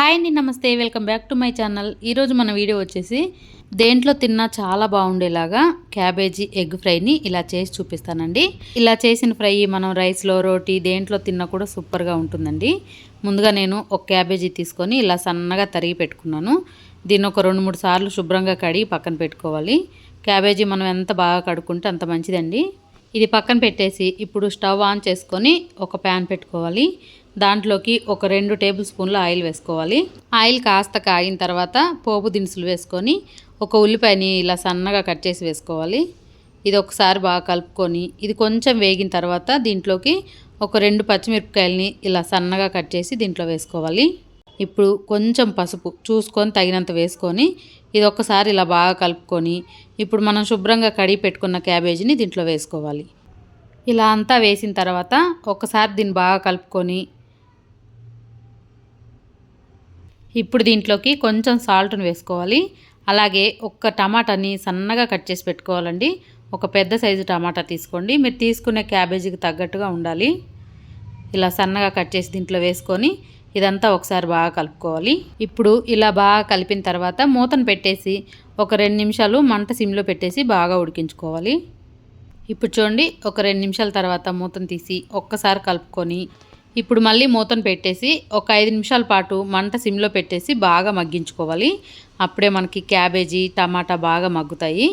Hi అండి నమస్తే welcome back to my channel. ఈరోజు మన వీడియో వచ్చేసి దేంట్లో తిన్నా చాలా బాగుండేలాగా క్యాబేజీ ఎగ్ ఫ్రైని ఇలా చేసి చూపిస్తానండి. ఇలా చేసిన ఫ్రై మనం రైస్లో రోటీ దేంట్లో తిన్నా కూడా సూపర్గా ఉంటుందండి. ముందుగా నేను ఒక క్యాబేజీ తీసుకొని ఇలా సన్నగా తరిగి పెట్టుకున్నాను. దీన్ని ఒక రెండు మూడు సార్లు శుభ్రంగా కడిగి పక్కన పెట్టుకోవాలి. క్యాబేజీ మనం ఎంత బాగా కడుక్కుంటే అంత మంచిదండి. ఇది పక్కన పెట్టేసి ఇప్పుడు స్టవ్ ఆన్ చేసుకొని ఒక ప్యాన్ పెట్టుకోవాలి. దాంట్లోకి ఒక రెండు టేబుల్ స్పూన్ల ఆయిల్ వేసుకోవాలి. ఆయిల్ కాస్త కాగిన తర్వాత పోపు దినుసులు వేసుకొని ఒక ఉల్లిపాయని ఇలా సన్నగా కట్ చేసి వేసుకోవాలి. ఇది ఒకసారి బాగా కలుపుకొని ఇది కొంచెం వేగిన తర్వాత దీంట్లోకి ఒక రెండు పచ్చిమిరపకాయలని ఇలా సన్నగా కట్ చేసి దీంట్లో వేసుకోవాలి. ఇప్పుడు కొంచెం పసుపు చూసుకొని తగినంత వేసుకొని ఇది ఒకసారి ఇలా బాగా కలుపుకొని ఇప్పుడు మనం శుభ్రంగా కడిగి పెట్టుకున్న క్యాబేజీని దీంట్లో వేసుకోవాలి. ఇలా అంతా వేసిన తర్వాత ఒకసారి దీన్ని బాగా కలుపుకొని ఇప్పుడు దీంట్లోకి కొంచెం సాల్ట్ను వేసుకోవాలి. అలాగే ఒక్క టమాటాని సన్నగా కట్ చేసి పెట్టుకోవాలండి. ఒక పెద్ద సైజు టమాటా తీసుకోండి. మీరు తీసుకునే క్యాబేజీకి తగ్గట్టుగా ఉండాలి. ఇలా సన్నగా కట్ చేసి దీంట్లో వేసుకొని ఇదంతా ఒకసారి బాగా కలుపుకోవాలి. ఇప్పుడు ఇలా బాగా కలిపిన తర్వాత మూతను పెట్టేసి ఒక రెండు నిమిషాలు మంట సిమ్లో పెట్టేసి బాగా ఉడికించుకోవాలి. ఇప్పుడు చూడండి ఒక రెండు నిమిషాల తర్వాత మూతను తీసి ఒక్కసారి కలుపుకొని ఇప్పుడు మళ్ళీ మూతను పెట్టేసి ఒక ఐదు నిమిషాల పాటు మంట సిమ్లో పెట్టేసి బాగా మగ్గించుకోవాలి. అప్పుడే మనకి క్యాబేజీ టమాటా బాగా మగ్గుతాయి.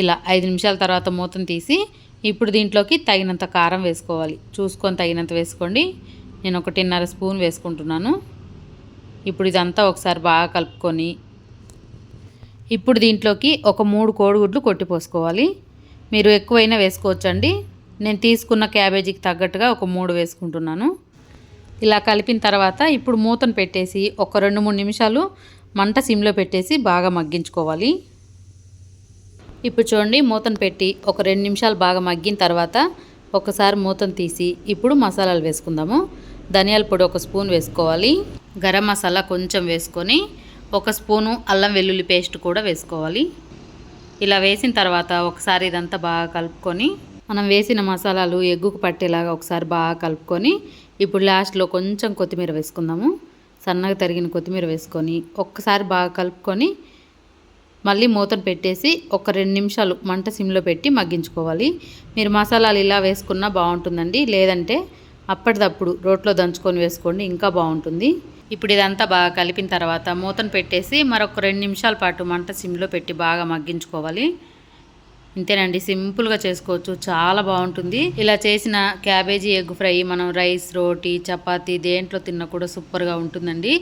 ఇలా ఐదు నిమిషాల తర్వాత మూతను తీసి ఇప్పుడు దీంట్లోకి తగినంత కారం వేసుకోవాలి. చూసుకొని తగినంత వేసుకోండి. నేను ఒకటిన్నర స్పూన్ వేసుకుంటున్నాను. ఇప్పుడు ఇదంతా ఒకసారి బాగా కలుపుకొని ఇప్పుడు దీంట్లోకి ఒక మూడు కోడిగుడ్లు కొట్టిపోసుకోవాలి మీరు ఎక్కువైనా వేసుకోవచ్చండి. నేను తీసుకున్న క్యాబేజీకి తగ్గట్టుగా ఒక మూడు వేసుకుంటున్నాను. ఇలా కలిపిన తర్వాత ఇప్పుడు మూతను పెట్టేసి ఒక రెండు మూడు నిమిషాలు మంట సిమ్లో పెట్టేసి బాగా మగ్గించుకోవాలి. ఇప్పుడు చూడండి మూతను పెట్టి ఒక రెండు నిమిషాలు బాగా మగ్గిన తర్వాత ఒకసారి మూతను తీసి ఇప్పుడు మసాలాలు వేసుకుందాము. ధనియాల పొడి ఒక స్పూన్ వేసుకోవాలి. గరం మసాలా కొంచెం వేసుకొని ఒక స్పూను అల్లం వెల్లుల్లి పేస్ట్ కూడా వేసుకోవాలి. ఇలా వేసిన తర్వాత ఒకసారి ఇదంతా బాగా కలుపుకొని మనం వేసిన మసాలాలు ఎగ్గుకు పట్టేలాగా ఒకసారి బాగా కలుపుకొని ఇప్పుడు లాస్ట్లో కొంచెం కొత్తిమీర వేసుకుందాము. సన్నగా తరిగిన కొత్తిమీర వేసుకొని ఒక్కసారి బాగా కలుపుకొని మళ్ళీ మూతను పెట్టేసి ఒక రెండు నిమిషాలు మంట సిమ్లో పెట్టి మగ్గించుకోవాలి. మీరు మసాలాలు ఇలా వేసుకున్నా బాగుంటుందండి. లేదంటే అప్పటిదప్పుడు రోట్లో దంచుకొని వేసుకోండి ఇంకా బాగుంటుంది. ఇప్పుడు ఇదంతా బాగా కలిపిన తర్వాత మూతను పెట్టేసి మరొక రెండు నిమిషాల పాటు మంట సిమ్లో పెట్టి బాగా మగ్గించుకోవాలి. ఇంతేనండి సింపుల్గా చేసుకోవచ్చు. చాలా బాగుంటుంది. ఇలా చేసిన క్యాబేజీ ఎగ్ ఫ్రై మనం రైస్ రోటీ చపాతీ దేంట్లో తిన్నా కూడా సూపర్గా ఉంటుందండి.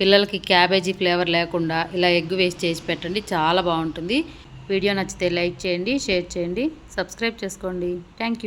పిల్లలకి క్యాబేజీ ఫ్లేవర్ లేకుండా ఇలా ఎగ్ వేస్ట్ చేసి పెట్టండి చాలా బాగుంటుంది. వీడియో నచ్చితే లైక్ చేయండి షేర్ చేయండి సబ్స్క్రైబ్ చేసుకోండి. థ్యాంక్